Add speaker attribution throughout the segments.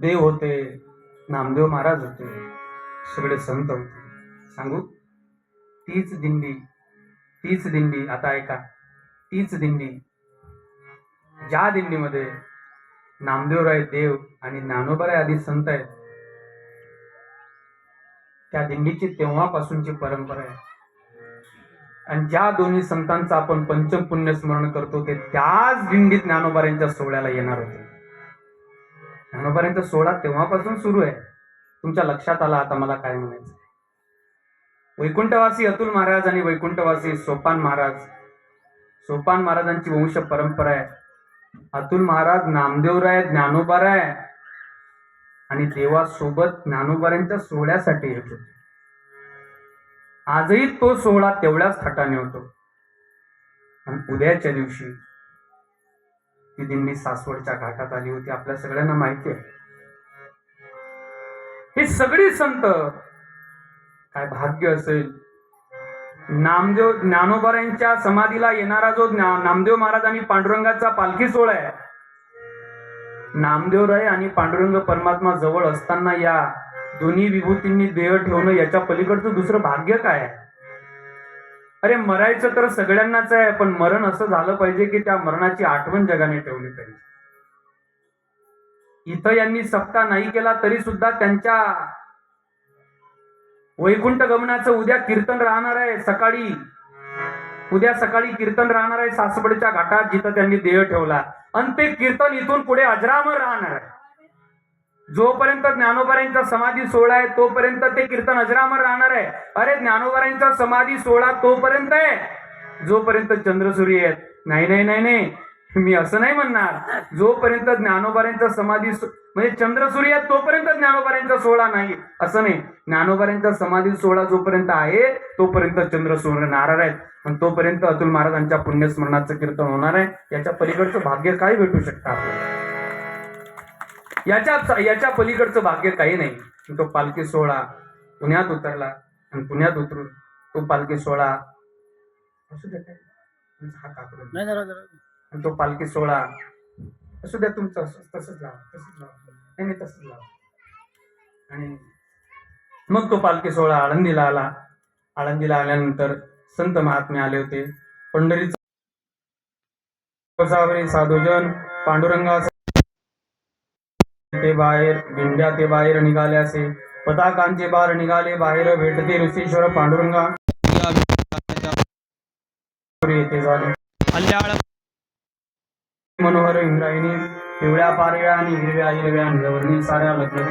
Speaker 1: देव होते नामदेव महाराज होते सगळे संत होते. सांगू? तीच दिंडी तीच दिंडी आता ऐका. तीच दिंडी. ज्या दिंडीमध्ये नामदेवराय देव आणि ज्ञानोबराय आदी संत आहेत त्या दिंडीची तेव्हापासूनची परंपरा आहे. आणि ज्या दोन्ही संतांचं आपण पंचम पुण्य स्मरण करतो ते त्याच दिंडीत ज्ञानोबाऱ्यांच्या सोहळ्याला येणार होते. मनोपर्यंत सोडा तेव्हापासून सुरू आहे. तुमच्या लक्षात आला आता मला काय म्हणायचं वैकुंठवासी अतुल महाराज आणि वैकुंठवासी सोपान महाराज. सोपान महाराजांची वंश परंपरा आहे. अतुल महाराज नामदेवराय ज्ञानोबाराय आणि देवासोबत ज्ञानोबाऱ्यांच्या सोहळ्यासाठी येत होते. आजही तो सोहळा तेवढ्याच थाटाने होतो. आणि उद्याच्या दिवशी ती दिंडी सासवडच्या घाटात आली होती आपल्या सगळ्यांना माहिती आहे. हे सगळे संत काय भाग्य असेल? नामदेव ज्ञानोबाऱ्यांच्या समाधीला येणारा जो ज्ञा- नामदेव महाराज आणि पांडुरंगाचा पालखी सोहळा आहे नामदेवराय आणि पांडुरंग परमात्मा जवळ असताना या दोन्ही विभूतींनी देह ठेवणं याच्या पलीकडचं दुसरं भाग्य काय आहे? अरे मरायचं तर सगळ्यांनाच आहे पण मरण असं झालं पाहिजे की त्या मरणाची आठवण जगाने ठेवली पाहिजे इथं यांनी सप्ता नाही केला तरी सुद्धा त्यांच्या वैकुंठ गमनाचं उद्या कीर्तन राहणार आहे सकाळी. उद्या सकाळी कीर्तन राहणार आहे सासवडच्या घाटात जिथं त्यांनी देह ठेवला. आणि ते कीर्तन इथून पुढे अजरामर राहणार आहे. जोपर्यंत ज्ञानोबाऱ्यांचा समाधी सोहळा आहे तोपर्यंत ते कीर्तन अजरामर राहणार आहे. अरे ज्ञानोबाऱ्यांचा समाधी सोहळा तोपर्यंत आहे. जोपर्यंत चंद्रसूर्य आहेत. नाही नाही नाही नाही. मी असं नाही म्हणणार. जोपर्यंत ज्ञानोबाऱ्यांचा समाधी सो- म्हणजे चंद्रसूर्य आहेत तोपर्यंत ज्ञानोबाऱ्यांचा सोहळा नाही. असं नाही. ज्ञानोबाऱ्यांचा समाधी सोहळा जोपर्यंत आहे तोपर्यंत चंद्रसूर्य नारार आहेत. आणि तोपर्यंत अतुल महाराजांच्या पुण्यस्मरणाचं कीर्तन होणार आहे. याच्या पलीकडचं भाग्य काय भेटू शकतं आपल्याला? याच्या याच्या पलीकडचं भाग्य काही नाही. तो पालखी सोहळा पुण्यात उतरला आणि पुण्यात उतरून तो पालखी सोहळा असू द्या काय तो पालखी सोहळा असू द्या तुमचं तसंच लावा तसंच लावा. नाही नाही तसंच लावा. आणि मग तो पालखी सोहळा आळंदीला आला. आळंदीला आल्यानंतर संत महात्मे आले होते. पंढरीचा साधूजन पांडुरंगा ते बाहेर दिंड्या ते बाहेर निघाल्यासे पताकांचे बार निघाले बाहेर भेटते ऋषीश्वर पांडुरंगा. येथे झाले. मनोहर इंद्रायणी पिवळ्या पारव्या आणि हिरव्या हिरव्या अंगवरणी साऱ्या लग्न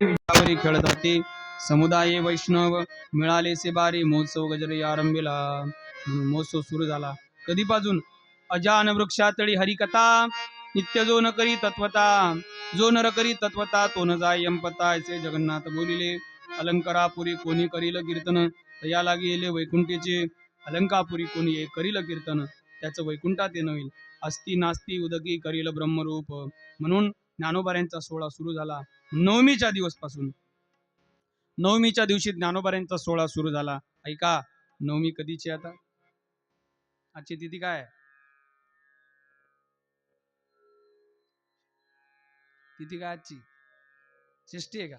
Speaker 2: विजावरी खेळत होते समुदाय वैष्णव मिळाले से बारे महोत्सव गजरे आरंभीला महोत्सव सुरू झाला. कधीपासून? अजान वृक्षातळी हरिकथा नित्य जो न करी तत्वता जो नर करी तत्वता तो न जाय यमपता असे जगन्नाथ बोलिले. अलंकारापुरी कोणी करील कीर्तन तया लागी येले वैकुंठीचे. अलंकापुरी कोणी ये करील कीर्तन त्याचं वैकुंठात येणं होईल. अस्ती नास्ती उदकी करील ब्रह्मरूप. म्हणून ज्ञानोबाऱ्यांचा सोहळा सुरू झाला नवमीच्या दिवसपासून. नवमीच्या दिवशी ज्ञानोबाऱ्यांचा सोहळा सुरू झाला. ऐका नवमी कधीची आता? आजची तिथी काय आहे? तिथी आजची? आहे का?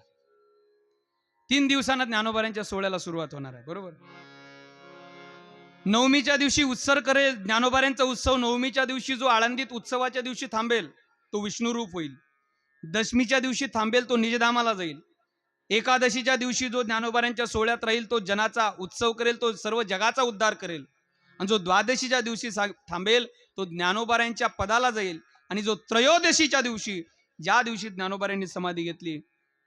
Speaker 2: तीन दिवसांना ज्ञानोबाऱ्यांच्या सोहळ्याला सुरुवात होणार आहे बरोबर? नवमीच्या दिवशी उत्सर करेल ज्ञानोबाऱ्यांचा उत्सव नवमीच्या दिवशी जो आळंदीत उत्सवाच्या दिवशी थांबेल तो विष्णुरूप होईल. दशमीच्या दिवशी थांबेल तो निजधामाला जाईल. एकादशीच्या दिवशी जो ज्ञानोबाऱ्यांच्या सोहळ्यात राहील तो जनाचा उत्सव करेल तो सर्व जगाचा उद्धार करेल. आणि जो द्वादशीच्या दिवशी थांबेल तो ज्ञानोबाऱ्यांच्या पदाला जाईल. आणि जो त्रयोदशीच्या दिवशी ज्या दिवशी ज्ञानोबाऱ्यांनी समाधी घेतली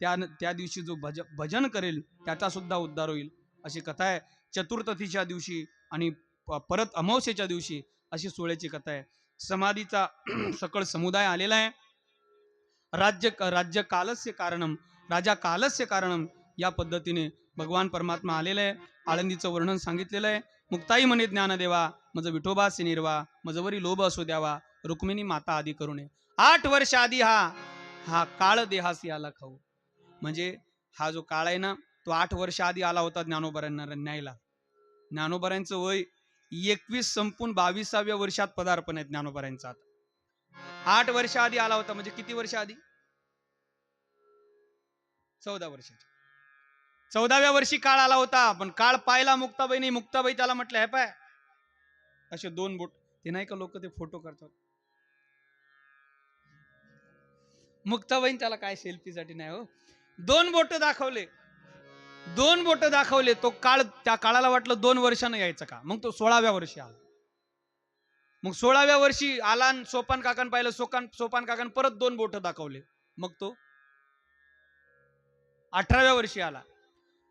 Speaker 2: त्या त्या दिवशी जो भज भजन करेल त्याचा सुद्धा उद्धार होईल अशी कथा आहे. चतुर्थीच्या दिवशी आणि परत अमावस्येच्या दिवशी अशी सोहळ्याची कथा आहे. समाधीचा सकळ समुदाय आलेला आहे. राज्य राज्य कालस्य कारणम राजा कालस्य कारणम या पद्धतीने भगवान परमात्मा आलेला आहे. आळंदीचं वर्णन सांगितलेलं आहे. मुक्ताई म्हणे ज्ञान देवा मज विठोबा सिनिर्वा मजवरी लोभ असो द्यावा रुक्मिणी माता आदी करुणे. आठ वर्ष आधी हा हा काळ देहासी आला खाऊ. म्हणजे हा जो काळ आहे ना तो आठ वर्ष आधी आला होता ज्ञानोबऱ्यांना न्यायला ज्ञानोबऱ्यांचं वय एकवीस संपून बावीसाव्या वर्षात पदार्पण आहे ज्ञानोबऱ्यांचं आता.
Speaker 1: आठ वर्ष आधी आला होता म्हणजे किती वर्ष आधी? चौदा वर्षाच्या चौदाव्या वर्षी काळ आला होता पण काळ पाहिला मुक्ताबाई नाही मुक्ताबाई त्याला म्हटलं हे पाय. असे दोन बोट ते नाही का लोक ते फोटो करतात? मुक्ताबाईन त्याला काय सेल्फीसाठी नाही हो. दोन बोट दाखवले. दोन बोट दाखवले तो काळ त्या काळाला वाटलं दोन वर्षानं यायचं का? मग तो सोळाव्या वर्षी आला. मग सोळाव्या वर्षी आला आणि सोपान काकान पाहिलं सोपान सोपान काकान परत दोन बोट दाखवले. मग तो अठराव्या वर्षी आला.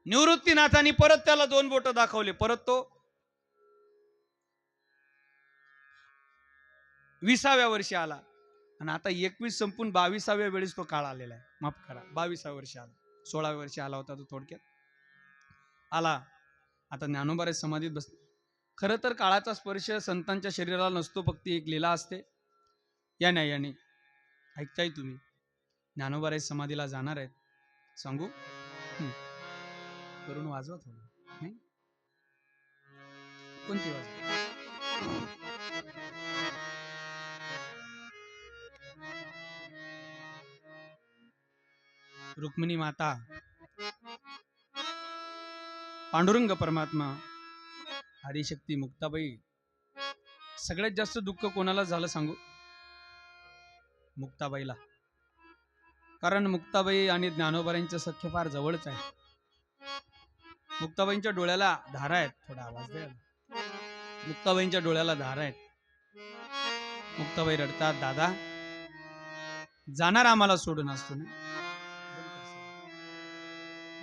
Speaker 1: निवृत्तीनाथांनी परत त्याला दोन बोट दाखवले. परत तो विसाव्या वर्षी आला. आणि आता एकवीस संपून बावीसाव्या वेळेस तो काळ आलेला आहे. माफ करा बावीसाव्या वर्षी आला. सोळाव्या वर्षी आला होता तो थोडक्यात. आला. आता ज्ञानोबारे समाधीत बस खरं तर काळाचा स्पर्श संतांच्या शरीराला नसतो फक्त एक लीला असते. या नाही याने ऐकताय तुम्ही? ज्ञानोबारे समाधीला जाणार आहेत. सांगू? करून वाजवा थोडं कोणती वाजवा रुक्मिणी माता पांडुरंग परमात्मा आदिशक्ती मुक्ताबाई. सगळ्यात जास्त दुःख कोणाला झालं सांगू? मुक्ताबाईला. कारण मुक्ताबाई आणि ज्ञानोबाईंचं सख्य फार जवळच आहे. मुक्ताबाईंच्या डोळ्याला धारा आहेत. थोडा आवाज द्या. मुक्ताबाईंच्या डोळ्याला धारा आहेत. मुक्ताबाई रडतात दादा जाणार आम्हाला सोडून असतो ना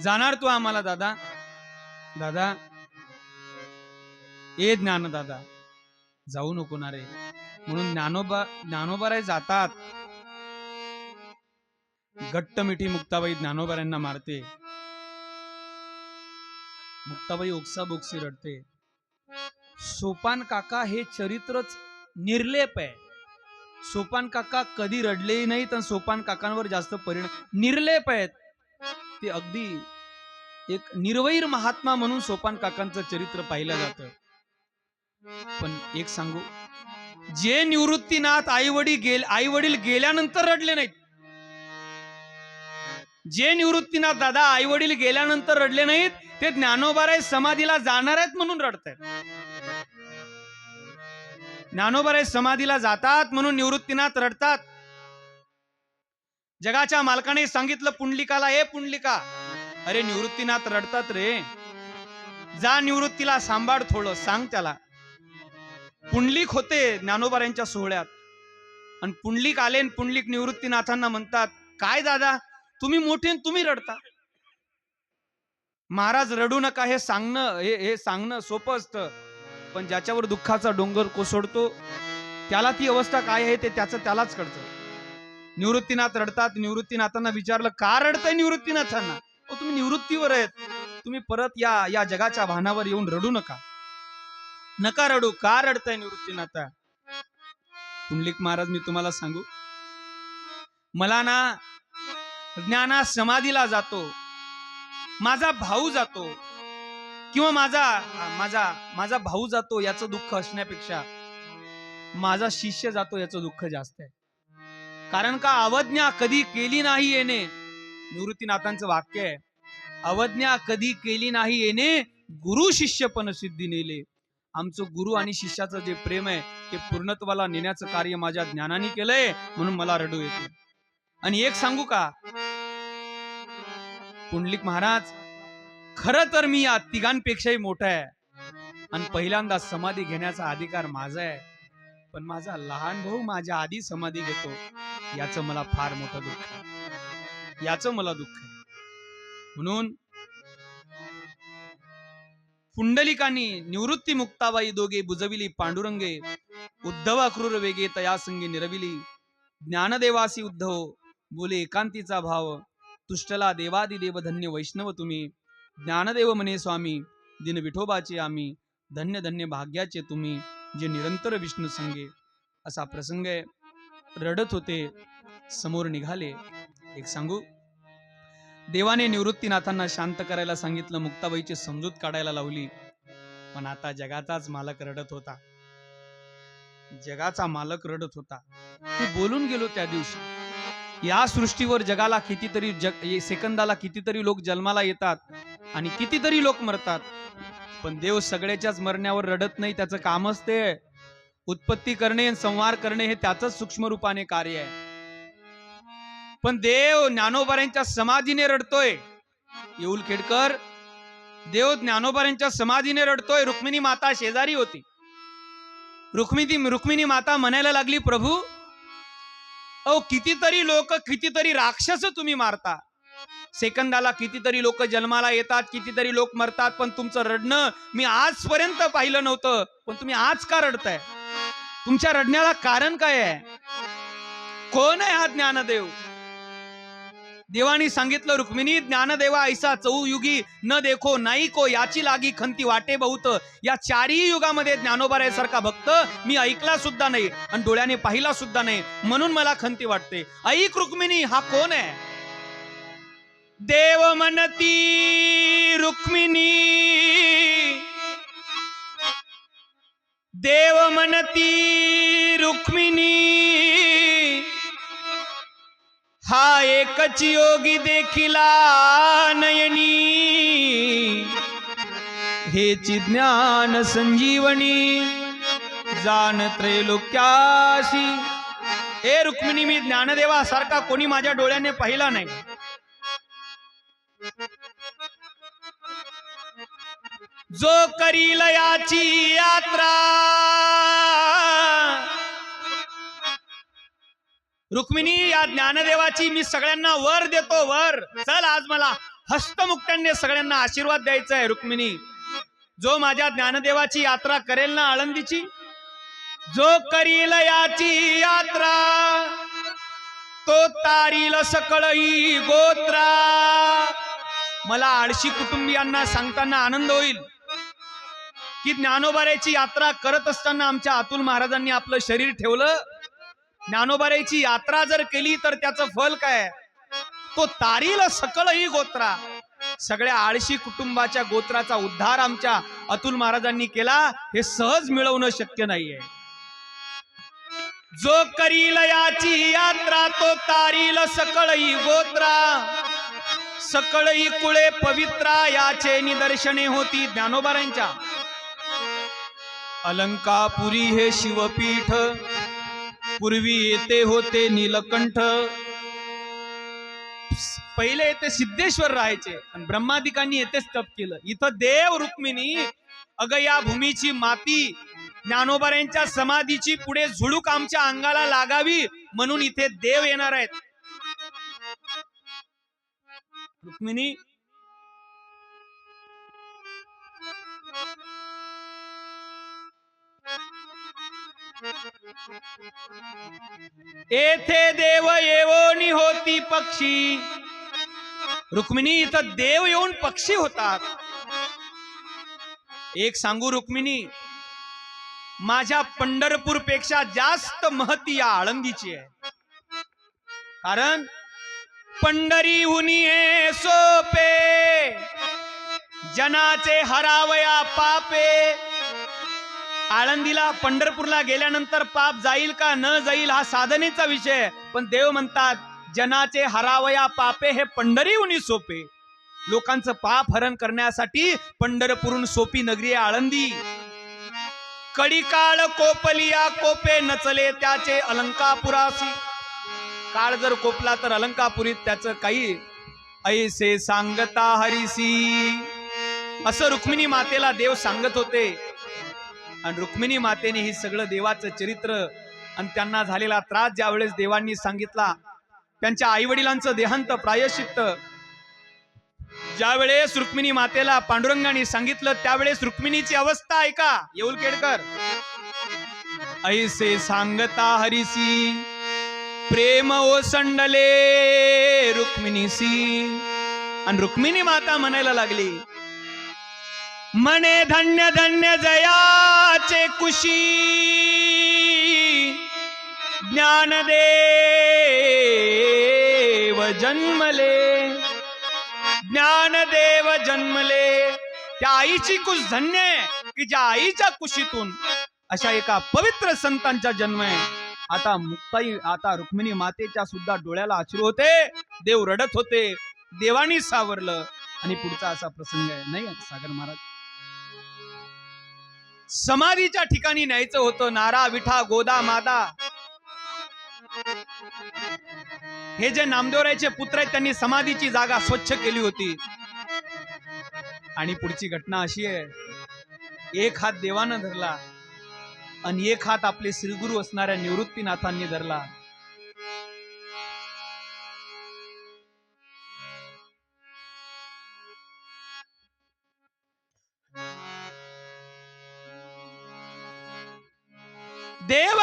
Speaker 1: जाणार तू आम्हाला दादा? दादा? ए ज्ञान दादा. जाऊ नको ना रे. म्हणून ज्ञानोबा ज्ञानोबाराय जातात. घट्ट मिठी मुक्ताबाई ज्ञानोबाऱ्यांना मारते. मुक्ताबाई ओक्सा बोक्सी रडते. सोपान काका हे चरित्रच निर्लेप आहे. सोपान काका कधी रडलेही नाहीत आणि सोपान काकांवर जास्त परिणाम निर्लेप आहेत. ते अगदी एक निर्वैर महात्मा म्हणून सोपान काकांचं चरित्र पाहिलं जातं. पण एक सांगू जे निवृत्तीनाथ आई वडील गेल आई वडील गेल्यानंतर रडले नाहीत. जे निवृत्तीनाथ दादा आई वडील गेल्यानंतर रडले नाहीत ते ज्ञानोबाराय समाधीला जाणार आहेत म्हणून रडत ज्ञानोबाराय समाधीला जातात म्हणून निवृत्तीनाथ रडतात. जगाच्या मालकाने सांगितलं पुंडलिकाला ए पुंडलिका अरे निवृत्तीनाथ रडतात रे. जा निवृत्तीला सांभाळ थोडं सांग त्याला. पुंडलिक होते ज्ञानोबा यांच्या सोहळ्यात. आणि पुंडलिक आले पुंडलिक निवृत्तीनाथांना म्हणतात काय दादा तुम्ही मोठे तुम्ही रडता. महाराज रडू नका हे सांगणं हे हे सांगणं सोपं असतं. पण ज्याच्यावर दुःखाचा डोंगर कोसळतो त्याला ती अवस्था काय आहे ते त्याचं त्यालाच कळतं. निवृत्तीनाथ रडतात. निवृत्तीनाथांना विचारलं का रडताय निवृत्तीनाथांना? तुम्ही निवृत्तीवर आहेत. तुम्ही परत या या जगाच्या भानावर येऊन रडू नका. नका रडू. का रडताय निवृत्तीनाथ? पुंडलिक महाराज मी तुम्हाला सांगू. मला ना ज्ञाना समाधीला जातो. माझा भाऊ जातो. किंवा माझा माझा माझा भाऊ जातो याचं दुःख असण्यापेक्षा माझा शिष्य जातो याचं दुःख जास्त आहे. कारण का अवज्ञा कधी केली नाही येणे? निवृत्तीनाथांचं वाक्य आहे. अवज्ञा कधी केली नाही येणे? गुरु शिष्य पण सिद्धी नेले. आमचं गुरु आणि शिष्याचं जे प्रेम आहे ते पूर्णत्वाला नेण्याचं कार्य माझ्या ज्ञानाने केलंय म्हणून मला रडू येते. आणि एक सांगू का? पुंडलिक महाराज खर तर मी या तिघांपेक्षाही मोठा आहे. आणि पहिल्यांदा समाधी घेण्याचा अधिकार माझा आहे. पण माझा लहान भाऊ माझ्या आधी समाधी घेतो. याचं मला फार मोठं दुःख आहे. याचं मला दुःख आहे. म्हणून पुंडलिकांनी निवृत्ती मुक्ताबाई दोघे बुजविली पांडुरंगे उद्धवा क्रूर वेगे तया संगे निरविली. ज्ञानदेवासी उद्धव बोले एकांतीचा भाव तुष्टला देवादी देव धन्य वैष्णव तुम्ही. ज्ञानदेव म्हणे स्वामी दिन विठोबाचे आम्ही धन्य धन्य भाग्याचे तुम्ही जे निरंतर विष्णू संगे असा प्रसंग आहे. रडत होते. समोर निघाले. एक सांगू? देवाने निवृत्तीनाथांना शांत करायला सांगितलं मुक्ताबाईची समजूत काढायला लावली. पण आता जगाचाच मालक रडत होता. जगाचा मालक रडत होता. ते बोलून गेलो त्या दिवशी. या सृष्टीवर जगाला कितीतरी जग सेकंदाला कितीतरी लोक जन्माला येतात आणि कितीतरी लोक मरतात. पण देव सगळ्याच्याच मरण्यावर रडत नाही त्याचं कामच ते आहे. उत्पत्ती करणे आणि संहार करणे हे त्याच सूक्ष्म रूपाने कार्य आहे. पण देव ज्ञानोबाऱ्यांच्या समाधीने रडतोय. येऊल खेडकर देव ज्ञानोबाऱ्यांच्या समाधीने रडतोय. रुक्मिणी माता शेजारी होती. रुक्मिणी रुक्मिणी माता म्हणायला लागली प्रभू अहो कितीतरी लोक कितीतरी राक्षस तुम्ही मारता. सेकंदाला कितीतरी लोक जन्माला येतात कितीतरी लोक मरतात पण तुमचं रडणं मी आजपर्यंत पाहिलं नव्हतं. पण तुम्ही आज का रडताय? तुमच्या रडण्याला कारण काय आहे? कोण आहे हा ज्ञानदेव? देवानी सांगितलं रुक्मिणी ज्ञानदेवा ऐसा चौयुगी न देखो नाही को याची लागी खंती वाटे बहुत. या चारही युगामध्ये ज्ञानोबारायासारखा भक्त मी ऐकला सुद्धा नाही आणि डोळ्याने पाहिला सुद्धा नाही. म्हणून मला खंती वाटते. ऐक रुक्मिणी हा कोण आहे? देव म्हणती रुक्मिणी. देव म्हणती रुक्मिणी हा एकच योगी देखिला नयनी. हेची ज्ञान संजीवनी जाण त्रैलोक्याशी. हे रुक्मिणी मी ज्ञानदेवासारखा कोणी माझ्या डोळ्याने पाहिला नाही. जो करील याची यात्रा. रुक्मिणी या ज्ञानदेवाची मी सगळ्यांना वर देतो वर. चल आज मला हस्तमुक्त्यांनी सगळ्यांना आशीर्वाद द्यायचा आहे रुक्मिणी. जो माझ्या ज्ञानदेवाची यात्रा करेल ना आळंदीची जो करील याची यात्रा तो तारील सकळही गोत्रा. मला आळशी कुटुंबियांना सांगताना आनंद होईल. की ज्ञानोबाऱ्याची यात्रा करत असताना आमच्या अतुल महाराजांनी आपलं शरीर ठेवलं. ज्ञानोबाऱ्याची यात्रा जर केली तर त्याचं फल काय? तो तारील सकळही गोत्रा. सगळ्या आळशी कुटुंबाच्या गोत्राचा उद्धार आमच्या अतुल महाराजांनी केला. हे सहज मिळवणं शक्य नाहीये. जो करील याची यात्रा तो तारील सकळही गोत्रा. सकळही कुळे पवित्रा याचे निदर्शने होती ज्ञानोबारांच्या अलंकापुरी हे शिवपीठ. पूर्वी येते होते नीलकंठ. पहिले येथे सिद्धेश्वर राहायचे. आणि ब्रह्मादिकांनी येथेच तप केलं. इथं देव रुक्मिणी अग या भूमीची माती ज्ञानोबाऱ्यांच्या समाधीची पुढे झुडूक आमच्या अंगाला लागावी म्हणून इथे देव येणार आहेत. रुक्मिणी येथे देव येवोनी होती पक्षी. रुक्मिणी इथं देव येऊन पक्षी होतात. एक सांगू रुक्मिणी माझ्या पंढरपूरपेक्षा जास्त महती या आळंदीची आहे. कारण पंढरी उनी हे सोपे जनाचे हरावया पापे आळंदीला पंढरपूरला गेल्यानंतर पाप जाईल का न जाईल हा साधनेचा विषय पण देव म्हणतात जनाचे हरावया पापे हे पंढरी उनी सोपे. लोकांचं पाप हरण करण्यासाठी पंढरपूरून सोपी नगरी आहे आळंदी. कडिकाळ कोपलिया कोपे नचले त्याचे अलंकापुरासी. काळ जर कोपला तर अलंकापुरीत त्याचं काही ऐसे सांगता हरिसी. असं रुक्मिणी मातेला देव सांगत होते. आणि रुक्मिणी मातेने हे सगळं देवाचं चरित्र आणि त्यांना झालेला त्रास ज्यावेळेस देवांनी सांगितला त्यांच्या आई वडिलांचं देहांत प्रायश्चित्त. ज्यावेळेस रुक्मिणी मातेला पांडुरंगाने सांगितलं त्यावेळेस रुक्मिणीची अवस्था ऐका येऊल केडकर. ऐसे सांगता हरिसी प्रेम ओसंडले रुक्मिणीसी. आणि रुक्मिणी माता म्हणायला लागली मने धन्य धन्य जयाचे कुशी ज्ञानदेव जन्मले. ज्ञानदेव जन्मले. त्या आईची कुश धन्य आहे की ज्या आईच्या कुशीतून अशा एका पवित्र संतांचा जन्म आहे. आता मुक्ताई आता रुक्मिणी मातेच्या सुद्धा डोळ्याला अश्रू होते. देव रडत होते. देवानी सावरलं. आणि पुढचा असा प्रसंग आहे नाही सागर महाराज? समाधीच्या ठिकाणी न्यायचं होतं नारा विठा गोदा मादा. हे जे नामदेवरायचे पुत्र आहेत त्यांनी समाधीची जागा स्वच्छ केली होती. आणि पुढची घटना अशी आहे एक हात देवानं धरला आणि एक हात आपले श्रीगुरु असणाऱ्या निवृत्तीनाथांनी धरला. देव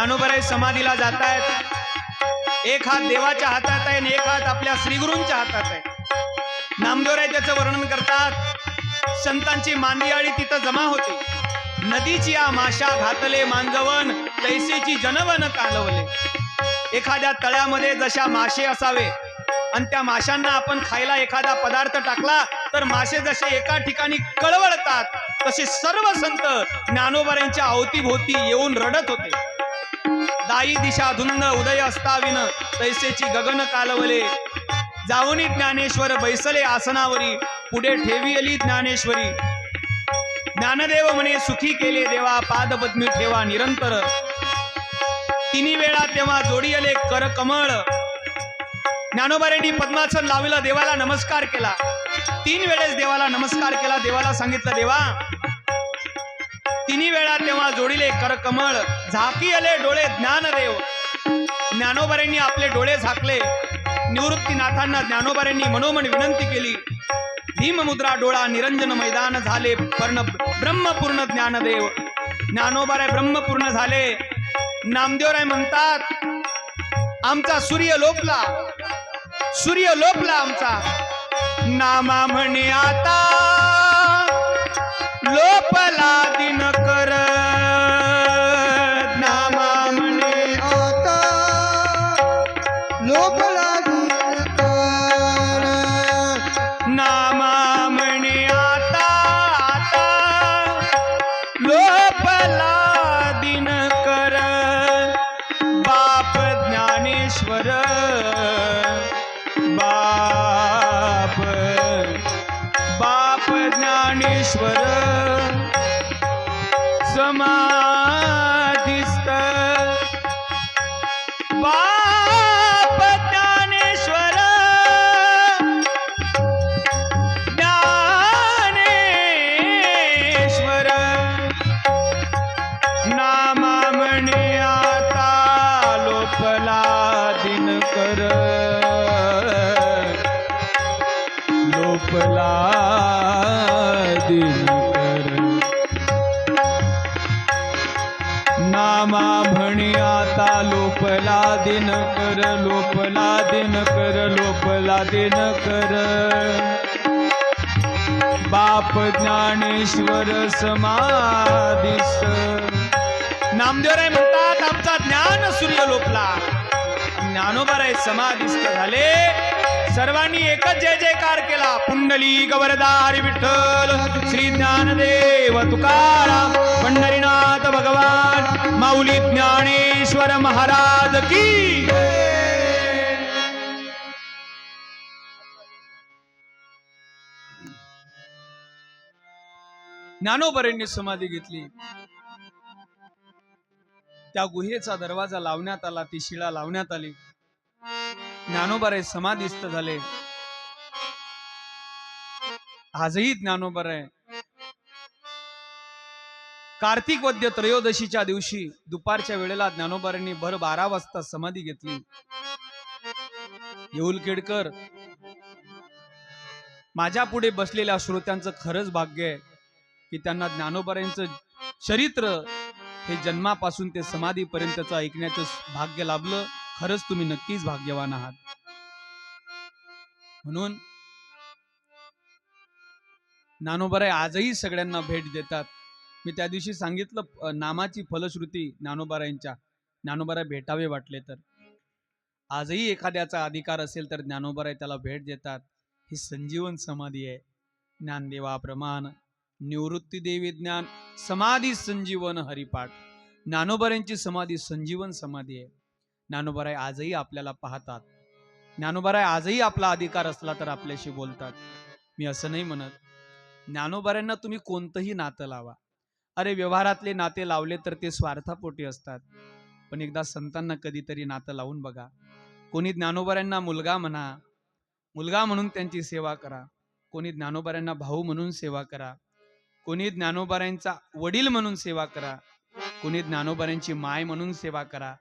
Speaker 1: ज्ञानोबाराय समाधीला जात आहेत एक हात देवाच्या हातात आहे आणि एक हात आपल्या श्रीगुरूंच्या हातात आहे. नामदेवराय त्याचं वर्णन करतात. संतांची मांदियाळी तिथं जमा होती. नदीची या माशा घातले मांजवन तैसेची जनवन कालवले. एखाद्या तळ्यामध्ये जशा मासे असावे आणि त्या माशांना आपण खायला एखादा पदार्थ टाकला तर मासे जसे एका ठिकाणी कळवळतात तसे सर्व संत ज्ञानोबऱ्यांच्या अवतीभोवती येऊन रडत होते. दाई दिशा धुंद उदय असताविन तैसेची गगन कालवले. जाऊनी ज्ञानेश्वर बैसले आसनावरी पुढे ठेवियली ज्ञानेश्वरी. ज्ञानदेव म्हणे सुखी केले देवा पादपद्मी ठेवा निरंतर. तिन्ही वेळा तेव्हा जोडियले कर कमळ. ज्ञानोबारेंनी पद्मासन लावलं देवाला नमस्कार केला. तीन वेळेस देवाला नमस्कार केला देवाला सांगितलं देवा तिन्ही वेळा तेव्हा जोडिले करकमळ झाकी आले डोळे ज्ञानदेव. ज्ञानोबऱ्यांनी आपले डोळे झाकले. निवृत्तीनाथांना ज्ञानोबऱ्यांनी मनोमन विनंती केली. भीममुद्रा डोळा निरंजन मैदान झाले पर्ण ब्रह्मपूर्ण ज्ञानदेव. ज्ञानोबाराय ब्रह्मपूर्ण झाले. नामदेवराय म्हणतात आमचा सूर्य लोपला. सूर्य लोपला आमचा. नामा म्हणे आता लोपला दिनकर. नामा म्हणे
Speaker 3: आता
Speaker 1: लोपला दिन लोपला दिनकर। लोपला दिन कर लोपला दिन कर लोपला दिन कर बाप ज्ञानेश्वर समाधीस नामदेवराय म्हणतात आमचा ज्ञान सूर्य लोपला ज्ञानोबा राय समाधिस्थ झाले। सर्वांनी एकच जय जयकार केला. पुंडली गवरदारी विठ्ठल श्री ज्ञानदेव तुकाराम पंढरीनाथ भगवान माऊली ज्ञानेश्वर महाराज की ज्ञानोबरेंनी समाधी घेतली. त्या गुहेचा दरवाजा लावण्यात आला ती शिळा लावण्यात आली. ज्ञानोबराय समाधिस्थ झाले. आजही ज्ञानोबराय कार्तिक वद्य त्रयोदशीच्या दिवशी दुपारच्या वेळेला ज्ञानोबरांनी भर बारा वाजता समाधी घेतली. येऊल केडकर माझ्या पुढे बसलेल्या श्रोत्यांचं खरंच भाग्य आहे की त्यांना ज्ञानोबरांचं चरित्र हे जन्मापासून ते समाधीपर्यंतचं ऐकण्याचं भाग्य लाभलं. खरंच तुम्ही नक्कीच भाग्यवान आहात. म्हणून ज्ञानोबराय आजही सगळ्यांना भेट देतात. मी त्या दिवशी सांगितलं नामाची फलश्रुती ज्ञानोबरायांच्या ज्ञानोबराय भेटावे वाटले तर. आजही एखाद्याचा अधिकार असेल तर ज्ञानोबराय त्याला भेट देतात. ही संजीवन समाधी आहे. ज्ञानदेवा प्रमाण निवृत्ती देवी ज्ञान समाधी संजीवन हरिपाठ. ज्ञानोबरांची समाधी संजीवन समाधी आहे. ज्ञानोबराय आजही आपल्याला पाहतात. ज्ञानोबराय आजही आपला अधिकार असला तर आपल्याशी बोलतात. मी असं नाही म्हणत. ज्ञानोबऱ्यांना तुम्ही कोणतंही नातं लावा. अरे व्यवहारातले नाते लावले तर ते स्वार्थापोटी असतात. पण एकदा संतांना कधीतरी नातं लावून बघा. कोणी ज्ञानोबऱ्यांना मुलगा म्हणा मुलगा म्हणून त्यांची सेवा करा. कोणी ज्ञानोबऱ्यांना भाऊ म्हणून सेवा करा. कोणी ज्ञानोबऱ्यांचा वडील म्हणून सेवा करा. कोणी ज्ञानोबऱ्यांची माय म्हणून सेवा करा.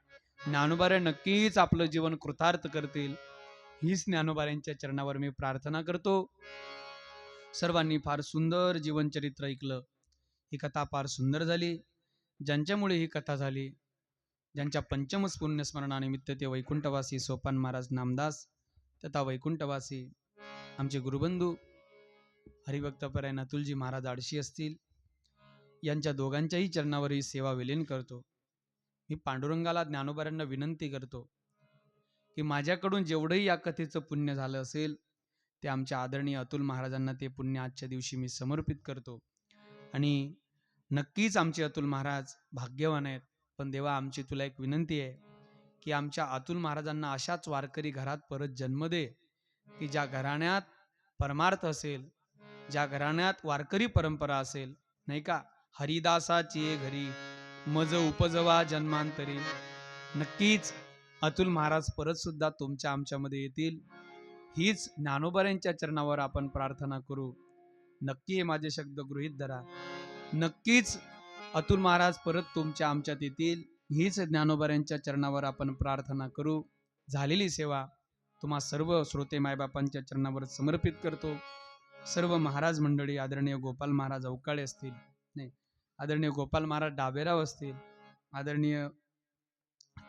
Speaker 1: ज्ञानोबारे नक्कीच आपलं जीवन कृतार्थ करतील. हीच ज्ञानोबाऱ्यांच्या चरणावर मी प्रार्थना करतो. सर्वांनी फार सुंदर जीवनचरित्र ऐकलं. ही कथा फार सुंदर झाली. ज्यांच्यामुळे ही कथा झाली ज्यांच्या पंचमस पुण्यस्मरणानिमित्त ते वैकुंठवासी सोपान महाराज नामदास तथा वैकुंठवासी आमचे गुरुबंधू हरिभक्तपरायण अतुलजी महाराज आडशी असतील यांच्या दोघांच्याही चरणावर ही सेवा विलीन करतो. मी पांडुरंगाला ज्ञानोबाऱ्यांना विनंती करतो की माझ्याकडून जेवढंही या कथेचं पुण्य झालं असेल ते आमच्या आदरणीय अतुल महाराजांना ते पुण्य आजच्या दिवशी मी समर्पित करतो. आणि नक्कीच आमचे अतुल महाराज भाग्यवान आहेत पण देवा आमची तुला एक विनंती आहे की आमच्या अतुल महाराजांना अशाच वारकरी घरात परत जन्म दे की ज्या घराण्यात परमार्थ असेल ज्या घराण्यात वारकरी परंपरा असेल नाही का? हरिदासाची घरी. मज उपजवा जन्मांतरी. नक्कीच अतुल महाराज परत सुद्धा तुमच्या आमच्यामध्ये येतील. हीच ज्ञानोबऱ्यांच्या चरणावर आपण प्रार्थना करू. नक्की हे माझे शब्द गृहीत धरा. नक्कीच अतुल महाराज परत तुमच्या आमच्यात येतील. हीच ज्ञानोबऱ्यांच्या चरणावर आपण प्रार्थना करू. झालेली सेवा तुम्हा सर्व श्रोते मायबापांच्या चरणावर समर्पित करतो. सर्व महाराज मंडळी आदरणीय गोपाल महाराज अवकाळे असतील. आदरणीय गोपाल महाराज डाबेराव असतील आदरणीय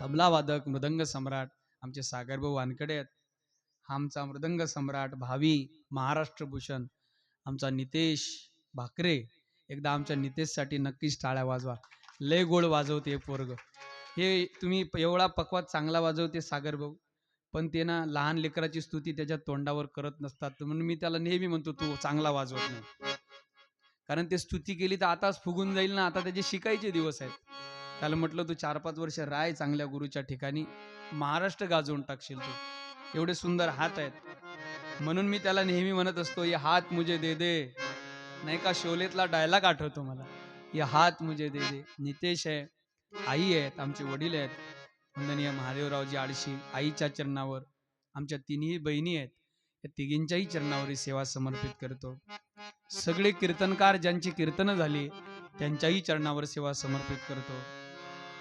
Speaker 1: तबला वादक मृदंग सम्राट आमचे सागरभाऊ वानकडे आहेत. आमचा मृदंग सम्राट भावी महाराष्ट्रभूषण आमचा नितेश भाकरे एकदा आमच्या नितेशसाठी नक्कीच टाळ्या वाजवा. लय गोड वाजवते पोरग. हे तुम्ही प- एवढा पकवात चांगला वाजवते सागर भाऊ पण ते ना लहान लेकराची स्तुती त्याच्या तोंडावर करत नसतात. म्हणून मी त्याला नेहमी म्हणतो तू चांगला वाजवत नाही. कारण ते स्तुती केली तर आताच फुगून जाईल ना. आता त्याचे शिकायचे दिवस आहेत. त्याला म्हटलं तू चार पाच वर्ष राय चांगल्या गुरुच्या ठिकाणी. महाराष्ट्र गाजवून टाकशील तू. एवढे सुंदर हात आहेत. म्हणून मी त्याला नेहमी म्हणत असतो ये हात मुझे दे दे. नाही का शोलेतला डायलॉग आठवतो मला. ये हात मुझे दे दे. नितेश आहे आई आहेत आमचे वडील आहेत. वंदनीय महादेवरावजी आडशी आईच्या चरणावर. आमच्या तिन्ही बहिणी आहेत. या तिघींच्याही चरणावर ही सेवा समर्पित करतो. सगळे कीर्तनकार ज्यांची कीर्तनं झाली त्यांच्याही चरणावर सेवा समर्पित करतो.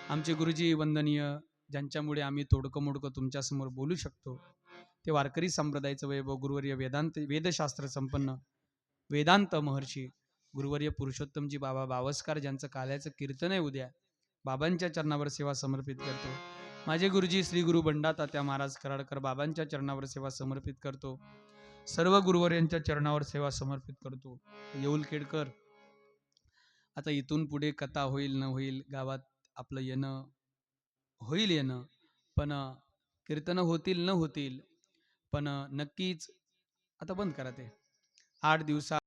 Speaker 1: आमचे गुरुजी वंदनीय ज्यांच्यामुळे आम्ही तोडकं मोडकं तुमच्यासमोर बोलू शकतो ते वारकरी संप्रदायाचं वैभव गुरुवर्य वेदांत वेदशास्त्र संपन्न वेदांत महर्षी गुरुवर्य पुरुषोत्तमजी बाबा बावस्कार ज्यांचं काल्याचं कीर्तन आहे उद्या बाबांच्या चरणावर सेवा समर्पित करतो. माझे गुरुजी श्री गुरु बंडा तात्या महाराज कराडकर बाबांच्या चरणावर सेवा समर्पित करतो. सर्व गुरुवर यांच्या चरणावर सेवा समर्पित करतो. येऊल केडकर आता इथून पुढे कथा होईल न होईल गावात आपलं येणं होईल येणं पण कीर्तन कीर्तनं होतील न होतील पण नक्कीच आता बंद करा ते. आठ दिवसात